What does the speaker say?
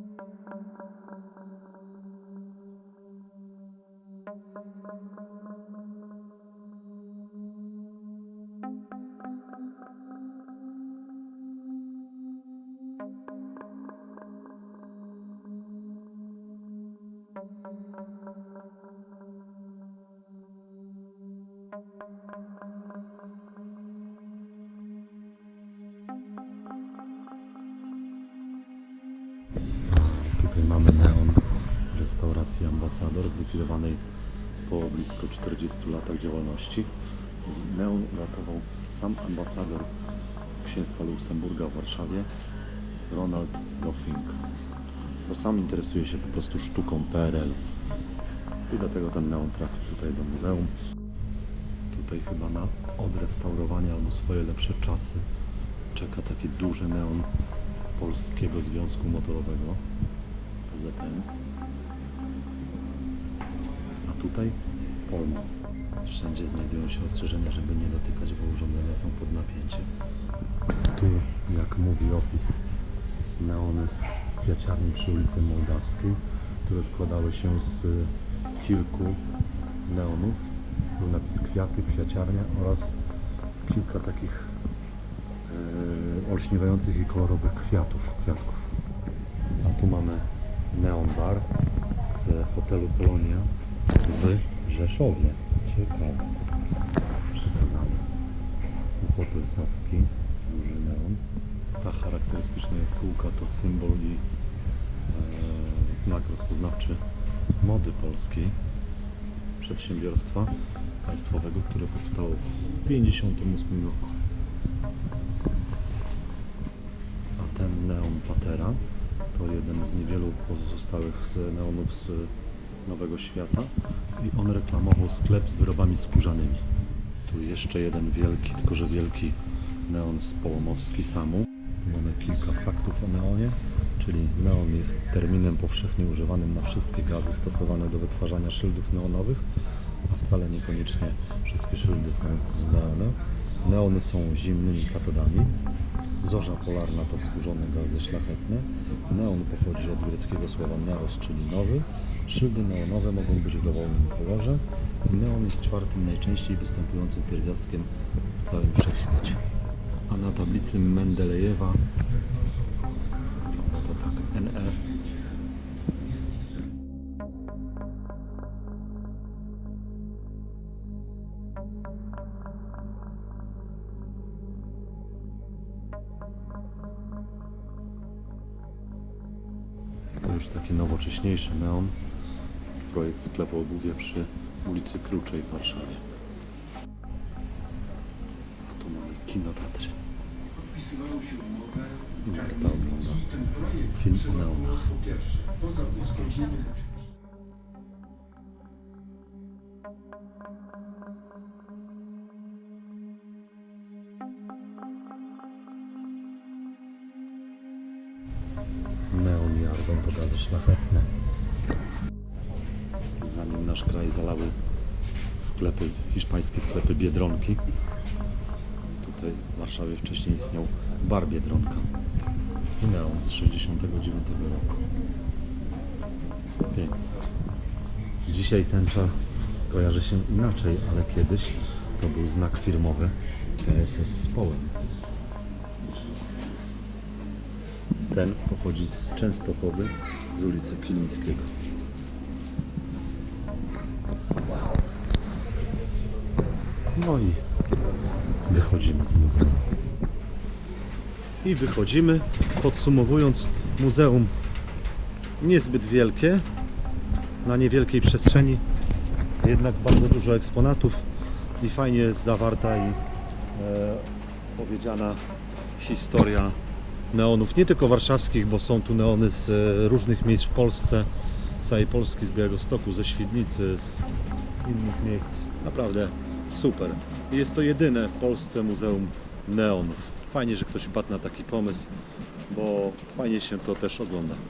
Thank you. Tutaj mamy neon restauracji Ambasador, zlikwidowanej po blisko 40 latach działalności. Neon uratował sam ambasador Księstwa Luksemburga w Warszawie, Ronald Doffing. Bo sam interesuje się po prostu sztuką PRL. I dlatego ten neon trafił tutaj do muzeum. Tutaj chyba na odrestaurowanie albo swoje lepsze czasy czeka taki duży neon z Polskiego Związku Motorowego. A tutaj Polma. Wszędzie znajdują się ostrzeżenia, żeby nie dotykać, bo urządzenia są pod napięciem. Tu, jak mówi opis, neony z kwiaciarni przy ulicy Mołdawskiej, które składały się z y, kilku neonów. Był napis kwiaty, kwiaciarnia oraz kilka takich yy, olśniewających i kolorowych kwiatów, kwiatków. A tu mamy Neon Bar z hotelu Polonia w Rzeszowie. Ciekawe. Przekazane. Hotel Saski, duży neon. Ta charakterystyczna jaskółka to symbol i e, znak rozpoznawczy mody polskiej. Przedsiębiorstwa państwowego, które powstało w 1958 roku. A ten neon Patera to jeden z niewielu pozostałych z neonów z Nowego Świata i on reklamował sklep z wyrobami skórzanymi. Tu jeszcze jeden wielki, tylko że wielki neon z Połomowski Samu. Mamy kilka faktów o neonie, czyli neon jest terminem powszechnie używanym na wszystkie gazy stosowane do wytwarzania szyldów neonowych, a wcale niekoniecznie wszystkie szyldy są z neonem. Neony są zimnymi katodami, Zorza polarna to wzburzone gazy szlachetne. Neon pochodzi od greckiego słowa neos, czyli nowy. Szyldy neonowe mogą być w dowolnym kolorze. Neon jest czwartym najczęściej występującym pierwiastkiem w całym wszechświecie. A na tablicy Mendelejewa wygląda to tak. To już taki nowocześniejszy neon. Projekt sklepu obuwia przy ulicy Kruczej w Warszawie. A tu mamy kinoteatry. Podpisywało się umowę I Marta ogląda film o neonach. Argon to szlachetne. Zanim nasz kraj zalały sklepy, hiszpańskie sklepy Biedronki, tutaj w Warszawie wcześniej istniał bar Biedronka. Neon z 69 roku. Pięknie. Dzisiaj tęcza kojarzy się inaczej, ale kiedyś to był znak firmowy PSS z Połem. Ten pochodzi z Częstochowy, z ulicy Kilińskiego. No i wychodzimy z muzeum. I wychodzimy, podsumowując, muzeum niezbyt wielkie, na niewielkiej przestrzeni, jednak bardzo dużo eksponatów i fajnie jest zawarta i e, powiedziana historia neonów, nie tylko warszawskich, bo są tu neony z e, różnych miejsc w Polsce, z całej Polski, z Białegostoku, ze Świdnicy, z innych miejsc. Naprawdę super. Jest to jedyne w Polsce muzeum neonów. Fajnie, że ktoś wpadł na taki pomysł, bo fajnie się to też ogląda.